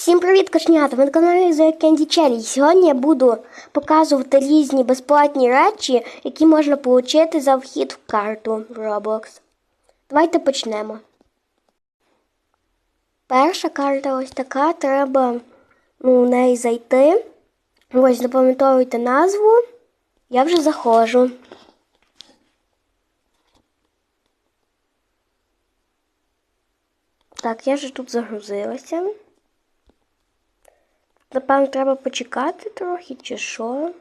Всім привіт, кошнята! Ви на каналі The Candy Cherry. Сьогодні я буду показувати різні безплатні речі, які можна отримати за вхід в карту Roblox. Давайте почнемо. Перша карта ось така, треба ну, в неї зайти. Ось, запам'ятовуйте назву. Я вже заходжу. Так, я вже тут загрузилася. Напевно, треба почекати трохи, чи що.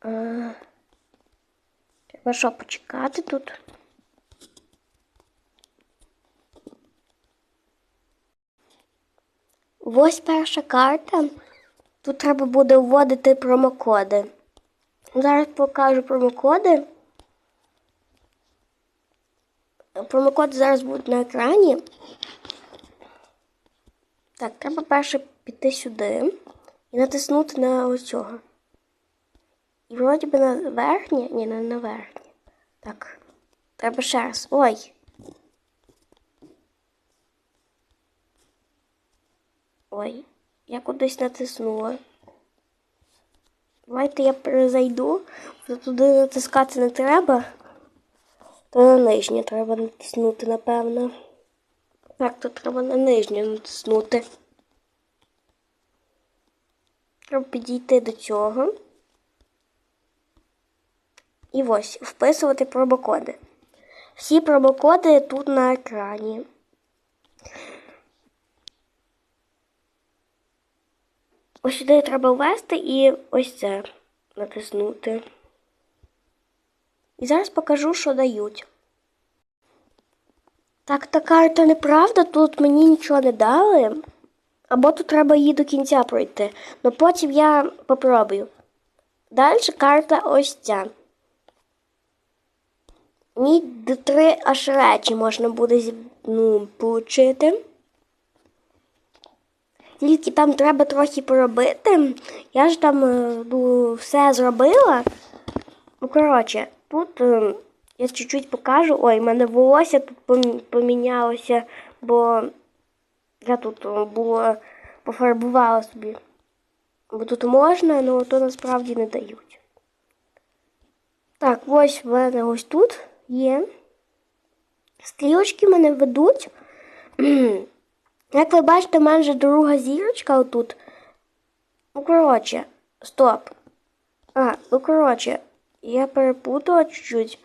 А, треба що почекати тут? Ось перша карта. Тут треба буде вводити промокоди. Зараз покажу промокоди. Промокоди зараз будуть на екрані. Так, треба перше піти сюди і натиснути на ось цього. І вроді би на верхнє. Ні, не на верхнє. Так. Треба ще раз. Ой. Ой, я кудись натиснула. Давайте я перезайду. бо Туди натискати не треба. То на нижнє треба натиснути, напевно. Так, тут треба на нижнє натиснути. Треба підійти до цього. І ось, вписувати промокоди. Всі промокоди тут на екрані. Ось сюди треба ввести і ось це натиснути. І зараз покажу, що дають. Так, та карта неправда, тут мені нічого не дали. Або тут треба її до кінця пройти. Ну потім я попробую. Далі карта ось ця. Мені до три аж речі можна буде ну, получити. Тільки там треба трохи поробити. Я ж там ну, все зробила. Ну, коротше, тут. Я чуть-чуть покажу. Ой, в мене волосся тут помінялося, бо я тут було пофарбувала собі. Бо тут можна, але то насправді не дають. Так, ось в мене ось тут є. Стрілочки мене ведуть. Як ви бачите, в мене вже друга зірочка отут. Ну, коротше, стоп. А, ну коротше, я перепутала чуть-чуть.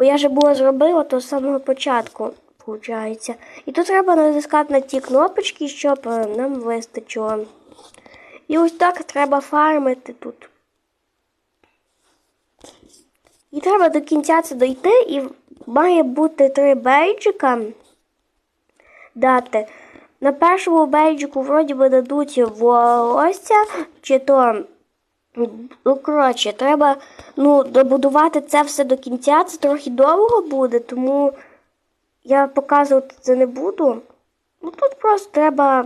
Бо я вже було зробила то з самого початку, виходить. І тут треба натискати на ті кнопочки, щоб нам вистачило. І ось так треба фармити тут. І треба до кінця це дойти, і має бути три бейджика дати. На першому бейджику вроді би дадуть волосся, чи то. Ну, коротше, треба ну, добудувати це все до кінця. Це трохи довго буде, тому я показувати це не буду. Ну, Тут просто треба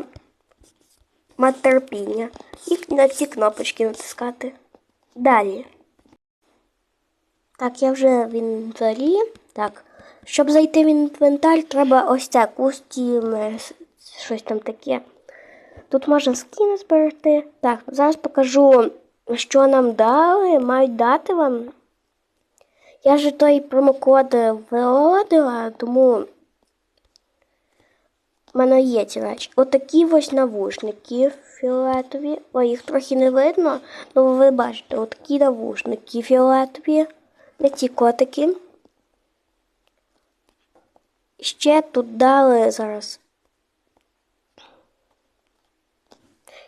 мати терпіння. І на ці кнопочки натискати. Далі. Так, я вже в інвентарі. Так. Щоб зайти в інвентар, треба ось це кустім, щось там таке. Тут можна скини зберегти. Так, зараз покажу що нам дали, мають дати вам. Я же той промокод виводила, тому в мене є ці речі. Отакі ось навушники фіолетові. Ой, їх трохи не видно, але ви бачите, отакі навушники фіолетові. Не ці котики. Ще тут дали зараз.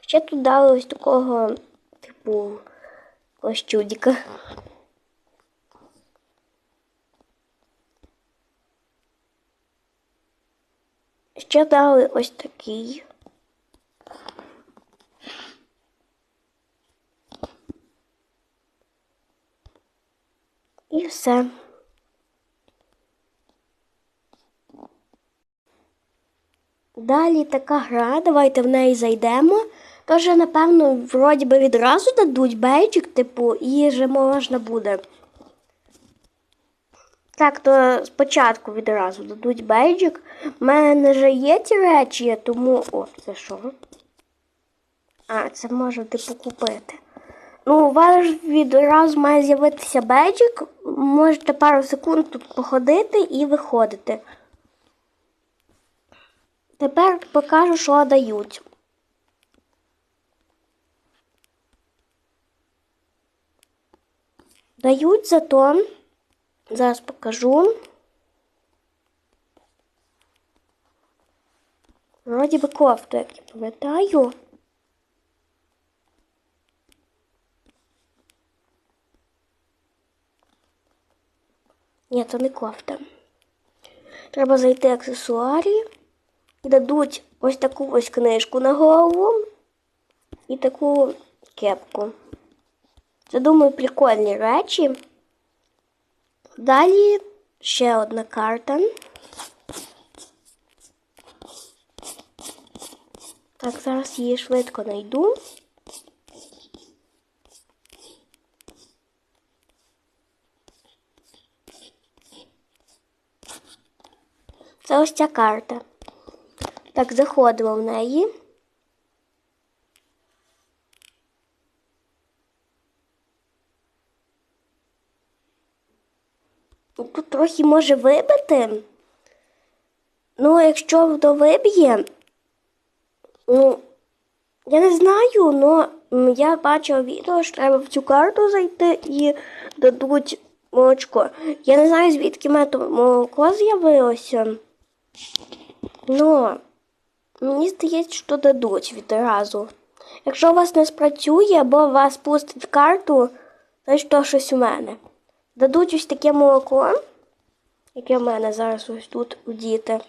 Ще тут дали ось такого типу ось чудика. Ще дали ось такий. І все. Далі така гра, давайте в неї зайдемо. Тож, напевно, вроді би відразу дадуть бейджик, типу, і вже можна буде. Так, то спочатку відразу дадуть бейджик. У мене вже є ті речі, тому. О, це що? А, це можна типу купити. Ну, у вас ж відразу має з'явитися бейджик. Можете пару секунд тут походити і виходити. Тепер покажу, що дають. Дають зато. Зараз покажу. Вроді би кофту, як я пам'ятаю. Ні, це не кофта. Треба зайти аксесуарі. І дадуть ось таку ось книжку на голову і таку кепку. Це, думаю, прикольні речі. Далі ще одна карта. Так, зараз її швидко знайду. Це ось ця карта. Так, заходимо в неї. Тут трохи може вибити. Ну, якщо воно виб'є, ну, я не знаю, але я бачила відео, що треба в цю карту зайти і дадуть молочко. Я не знаю, звідки мене то молоко з'явилося. Ну, мені здається, що дадуть відразу. Якщо у вас не спрацює або вас пустить в карту, значить то щось у мене. Дадуть ось таке молоко, яке в мене зараз ось тут у діти.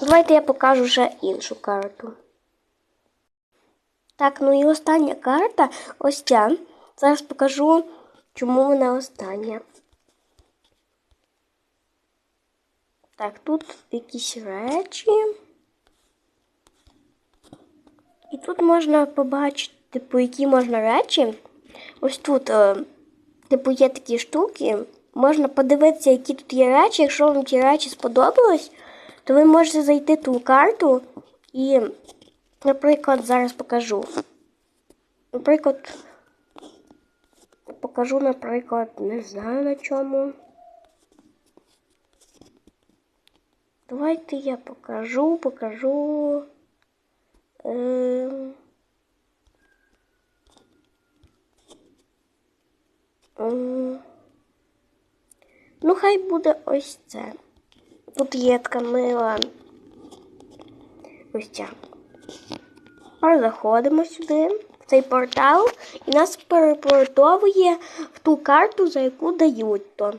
Давайте я покажу ще іншу карту. Так, ну і остання карта ось ця. Зараз покажу, чому вона остання. Так, тут якісь речі. І тут можна побачити, типу, які можна речі. Ось тут, е, типу, є такі штуки. Можна подивитися, які тут є речі. Якщо вам ті речі сподобались, то ви можете зайти ту карту і, наприклад, зараз покажу. Наприклад, покажу, наприклад, не знаю на чому. Давайте я покажу, покажу. Е... Ну, хай буде ось це. Тут є така мила. Ось ця. Тепер заходимо сюди, в цей портал, і нас перепортовує в ту карту, за яку дають то.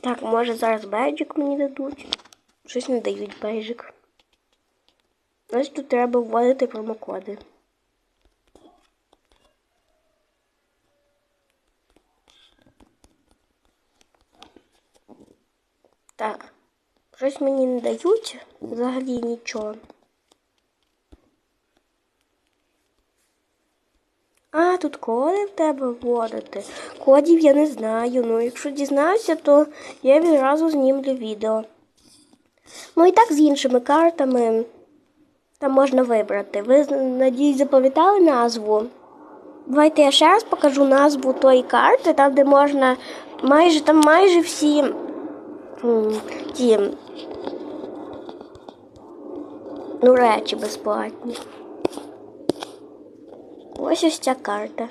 Так, може зараз бейджик мені дадуть. Щось не дають бейджик. Ось тут треба вводити промокоди. Так. Щось мені не дають взагалі нічого. А, тут коди в тебе вводити. Кодів я не знаю. Ну, якщо дізнаюся, то я відразу знімлю відео. Ну і так з іншими картами там можна вибрати. Ви, надіюсь, запам'ятали назву? Давайте я ще раз покажу назву тої карти, там, де можна майже там майже всі ті ну, речі безплатні. Ось ось ця карта.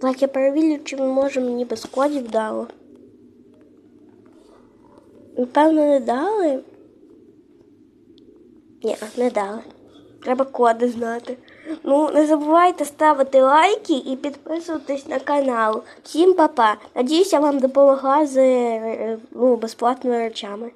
Так, я перевірю, чи може мені без кодів дало. Напевно, не дали. Ні, не дали. Треба коди знати. Ну, не забувайте ставити лайки і підписуватись на канал. Всім па-па. Надіюся, вам допомогла з е, ну, безплатними речами.